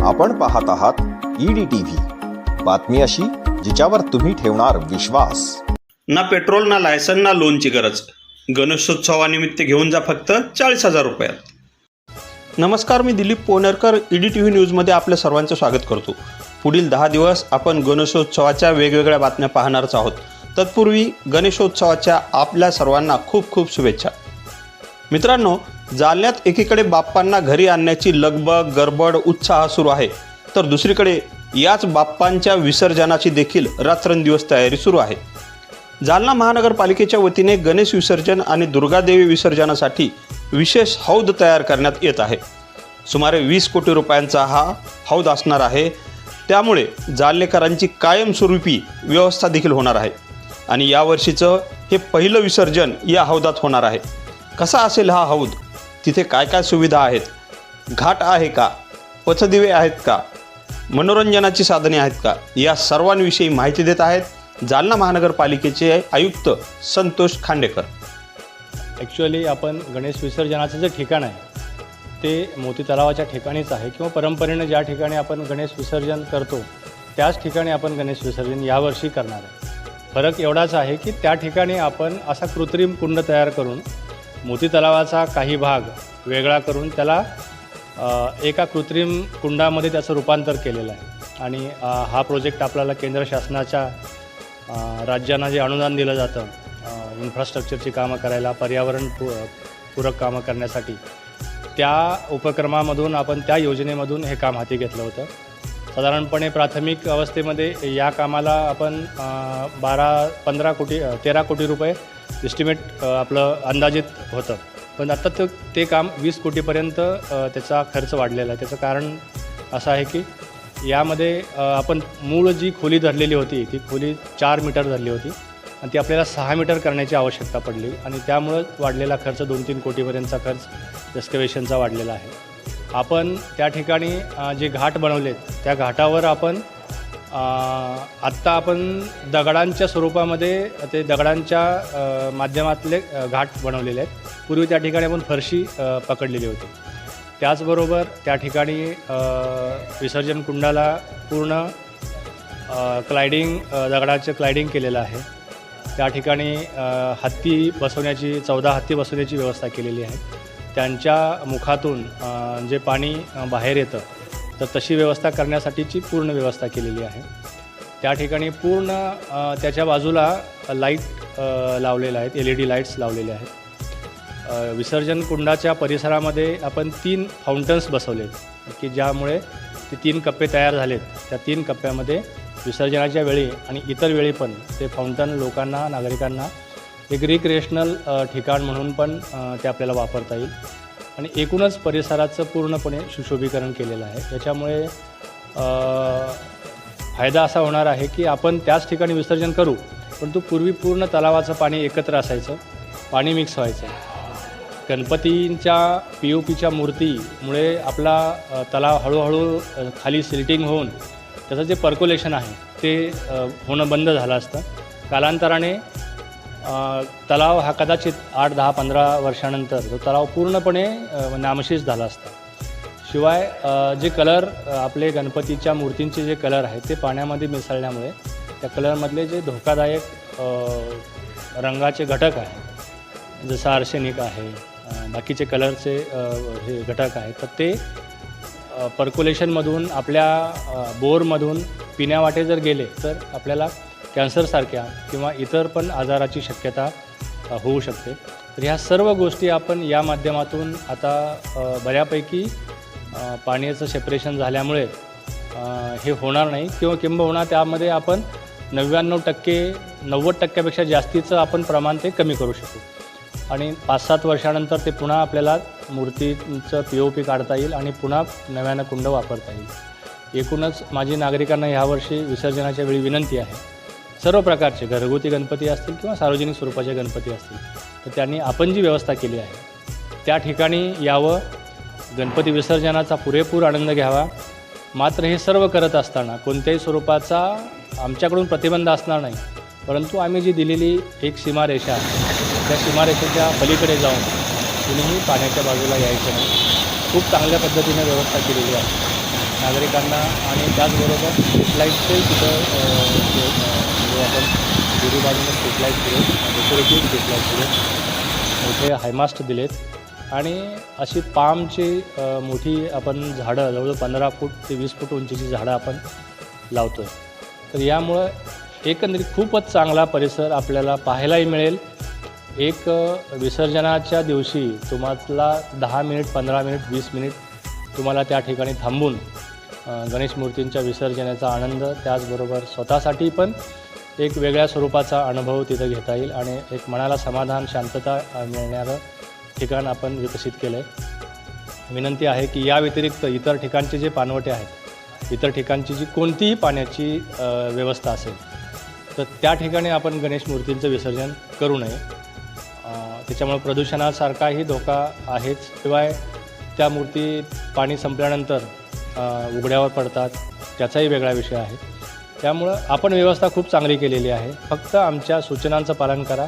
आपण पाहत आहात ईडी टीव्ही बातमी अशी जिच्यावर तुम्ही ठेवणार विश्वास. ना पेट्रोल ना लायसन ना लोनची गरज. गणेशोत्सवानिमित्त घेऊन जा फक्त चाळीस हजार रुपयात. नमस्कार मी Dilip Ponarkar ED T V न्यूजमध्ये आपल्या सर्वांचं स्वागत करतो. पुढील दहा दिवस आपण गणेशोत्सवाच्या वेगवेगळ्या बातम्या पाहणारच आहोत. तत्पूर्वी गणेशोत्सवाच्या आपल्या सर्वांना खूप खूप शुभेच्छा. मित्रांनो जालन्यात एकीकडे बाप्पांना घरी आणण्याची लगबग गडबड उत्साह सुरू आहे. तर दुसरीकडे याच बाप्पांच्या विसर्जनाची देखील रात्रंदिवस तयारी सुरू आहे. जालना महानगरपालिकेच्या वतीने गणेश विसर्जन आणि दुर्गादेवी विसर्जनासाठी विशेष हौद तयार करण्यात येत आहे. सुमारे वीस कोटी रुपयांचा हा हौद असणार आहे. त्यामुळे जालनेकरांची कायमस्वरूपी व्यवस्था देखील होणार आहे. आणि यावर्षीचं हे पहिलं विसर्जन या हौदात होणार आहे. कसा असेल हा हौद? तिथे काय काय सुविधा आहेत? घाट आहे का? पथदिवे आहेत का? मनोरंजनाची साधने आहेत का? या सर्वांविषयी माहिती देत आहेत जालना महानगरपालिकेचे आयुक्त संतोष खांडेकर. ॲक्च्युअली आपण गणेश विसर्जनाचं जे ठिकाण आहे ते मोती तलावाच्या ठिकाणीच आहे किंवा परंपरेनं ज्या ठिकाणी आपण गणेश विसर्जन करतो त्याच ठिकाणी आपण गणेश विसर्जन यावर्षी करणार आहे. फरक एवढाच आहे की त्या ठिकाणी आपण असा कृत्रिम कुंड तयार करून मोती तलावाचा काही भाग वेगळा करून त्याला एका कृत्रिम कुंडामध्ये त्याचं रूपांतर केलेलं आहे. आणि हा प्रोजेक्ट आपल्याला केंद्र शासनाच्या राज्यांना जे अनुदान दिलं जातं इन्फ्रास्ट्रक्चरची कामं करायला पर्यावरण पू पूरक कामं करण्यासाठी त्या उपक्रमामधून आपण त्या योजनेमधून हे काम हाती घेतलं होतं. साधारणपणे प्राथमिक अवस्थेमध्ये या कामाला आपण बारा पंधरा कोटी तेरा कोटी रुपये इस्टिमेट आपलं अंदाजित होतं. पण आत्ता ते ते काम वीस कोटीपर्यंत त्याचा खर्च वाढलेला आहे. त्याचं कारण असं आहे की यामध्ये आपण मूळ जी खोली धरलेली होती ती खोली चार मीटर धरली होती आणि ती आपल्याला सहा मीटर करण्याची आवश्यकता पडली आणि त्यामुळं वाढलेला खर्च दोन तीन कोटीपर्यंतचा खर्च एस्कवेशनचा वाढलेला आहे. आपण त्या ठिकाणी जे घाट बनवलेत त्या घाटावर आपण आत्ता आपण दगडांच्या स्वरूपामध्ये ते दगडांच्या माध्यमातले घाट बनवलेले आहेत. पूर्वी त्या ठिकाणी आपण फरशी पकडलेली होती. त्याचबरोबर त्या ठिकाणी विसर्जन कुंडाला पूर्ण क्लायडिंग दगडाचं क्लायडिंग केलेलं आहे. त्या ठिकाणी हत्ती बसवण्याची चौदा हत्ती बसवण्याची व्यवस्था केलेली आहे. त्यांच्या मुखातून जे पाणी बाहेर येतं तर तशी व्यवस्था करण्यासाठीची पूर्ण व्यवस्था केलेली आहे. त्या ठिकाणी पूर्ण त्याच्या बाजूला लाइट लावलेल्या आहेत एल ई डी लाईट्स लावलेल्या आहेत. विसर्जन कुंडाच्या परिसरामध्ये आपण तीन फाउंटन्स बसवलेत की ज्यामुळे ते तीन कप्पे तयार झालेत. त्या तीन कप्प्यामध्ये विसर्जनाच्या वेळी आणि इतर वेळी पण ते फाउंटन लोकांना नागरिकांना एक रिक्रिएशनल ठिकाण म्हणून पण ते आपल्याला वापरता येईल. आणि एकूणच परिसराचं पूर्णपणे सुशोभीकरण केलेलं आहे. त्याच्यामुळे फायदा असा होणार आहे की आपण त्याच ठिकाणी विसर्जन करू परंतु पूर्वी पूर्ण तलावाचं पाणी एकत्र असायचं पाणी मिक्स व्हायचं. गणपतींच्या पी ओ पीच्या मूर्तीमुळे आपला तलाव हळूहळू खाली सिल्टिंग होऊन त्याचं जे पर्क्युलेशन आहे ते होणं बंद झालं असतं. कालांतराने तलाव हा कदाचित आठ दहा पंधरा वर्षानंतर तो तलाव पूर्णपणे नामशेष झाला असता. शिवाय जे कलर आपले गणपतीच्या मूर्तींचे जे कलर आहेत ते पाण्यामध्ये मिसळल्यामुळे त्या कलरमधले जे धोकादायक रंगाचे घटक आहेत जसं आर्सेनिक आहे बाकीचे कलरचे हे घटक आहेत तर ते पर्क्युलेशनमधून आपल्या बोरमधून पिण्यावाटे जर गेले तर आपल्याला कॅन्सरसारख्या किंवा इतर पण आजाराची शक्यता होऊ शकते. तर ह्या सर्व गोष्टी आपण या माध्यमातून आता बऱ्यापैकी पाण्याचं सेपरेशन झाल्यामुळे हे होणार नाही. किंवा किंबहुना त्यामध्ये आपण नव्याण्णव टक्के नव्वद टक्क्यापेक्षा जास्तीचं आपण प्रमाण ते कमी करू शकू. आणि पाच सात वर्षानंतर ते पुन्हा आपल्याला मूर्तीचं पी ओ पी काढता येईल आणि पुन्हा नव्यानं कुंड वापरता येईल. एकूणच माझी नागरिकांना ह्यावर्षी विसर्जनाच्या वेळी विनंती आहे सर्व प्रकारचे घरगुती गणपती असतील किंवा सार्वजनिक स्वरूपाचे गणपती असतील तर त्यांनी आपण जी व्यवस्था केली आहे त्या ठिकाणी यावं. गणपती विसर्जनाचा पुरेपूर आनंद घ्यावा. मात्र हे सर्व करत असताना कोणत्याही स्वरूपाचा आमच्याकडून प्रतिबंध असणार नाही. परंतु आम्ही जी दिलेली एक सीमारेषा त्या सीमारेषेच्या पलीकडे जाऊन कुणीही पाण्याच्या बाजूला यायचं नाही. खूप चांगल्या पद्धतीने व्यवस्था केलेली आहे. नागरिकांना आणि त्याचबरोबर लाईटचे तिथं जो आपण. दोन्ही बाजूने स्ट्रीटलाईट दिले डेकोरेटिव्ह स्ट्रीटलाईट दिले मोठे हायमास्ट दिलेत. आणि अशी पामची मोठी आपण झाडं जवळजवळ पंधरा फूट ते वीस फूट उंचीची झाडं आपण लावतो आहे तर यामुळं एकंदरीत खूपच चांगला परिसर आपल्याला पाहायलाही मिळेल. एक विसर्जनाच्या दिवशी तुम्हाला दहा मिनिट पंधरा मिनिट वीस मिनिट तुम्हाला त्या ठिकाणी थांबून गणेश मूर्तींच्या विसर्जनाचा आनंद त्याचबरोबर स्वतःसाठी पण एक वेगळ्या स्वरूपाचा अनुभव तिथं घेता येईल आणि एक मनाला समाधान शांतता मिळणारं ठिकाण आपण विकसित केलं आहे विनंती आहे की या व्यतिरिक्त इतर ठिकाणचे जे पानवटे आहेत इतर ठिकाणची जी कोणतीही पाण्याची व्यवस्था असेल तर त्या ठिकाणी आपण गणेश मूर्तींचं विसर्जन करू नये. त्याच्यामुळे प्रदूषणासारखाही धोका आहेच. शिवाय त्या मूर्ती पाणी संपल्यानंतर उघड्यावर पडतात त्याचाही वेगळा विषय आहे. त्यामुळं आपण व्यवस्था खूप चांगली केलेली आहे. फक्त आमच्या सूचनांचं पालन करा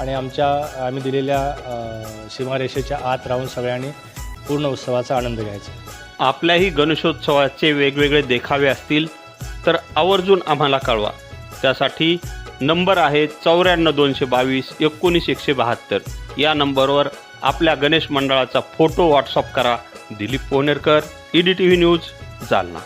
आणि आमच्या आम्ही दिलेल्या सीमारेषेच्या आत राहून सगळ्यांनी पूर्ण उत्सवाचा आनंद घ्यायचा. आपल्याही गणेशोत्सवाचे वेगवेगळे देखावे असतील तर आवर्जून आम्हाला कळवा. त्यासाठी नंबर आहे चौऱ्याण्णव दोनशे बावीस एकोणीस एकशे बहात्तर. या नंबरवर आपल्या गणेश मंडळाचा फोटो व्हॉट्सअप करा. Dilip Ponerkar E D T V news Jalna.